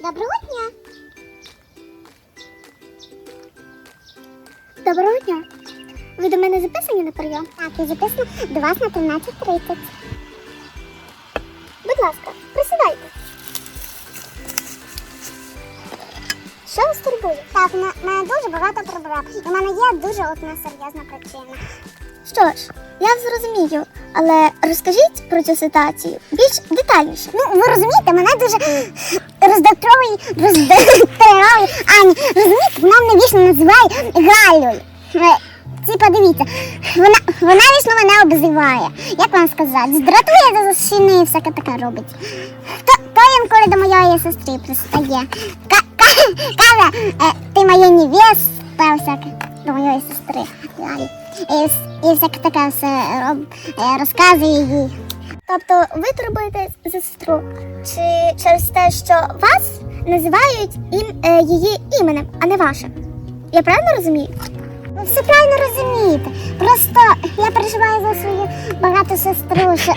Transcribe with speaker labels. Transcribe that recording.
Speaker 1: Доброго дня. Доброго дня. Ви до мене записані на прийом? Так, я записана до вас на 13.30. Будь ласка, присідайте. Що вас турбує? Так, в мене дуже багато проблем. В мене є дуже одна серйозна причина. Що ж, я зрозумію, але розкажіть про цю ситуацію більш детальніше. Ну, ви розумієте, мене дуже роздратовує, роздратовує Аня. Розумієте, вона мене вічно називає Галею. Е, Ці подивіться, вона, вона вічно мене обзиває. Як вам сказати? Здратує за шини і всяке таке робить. То, то інколи до моєї сестри пристає. Ка- ка- Каже, е, ти моя невеста, всяке до моєї сестри. Далі. І, і всяке таке все роб, е, розказує їй. Тобто ви турбуєтесь за сестру? Чи через те, що вас називають ім, е, її іменем, а не вашим? Я правильно розумію? Ви все правильно розумієте. Просто я переживаю за свою багату сестру. Що...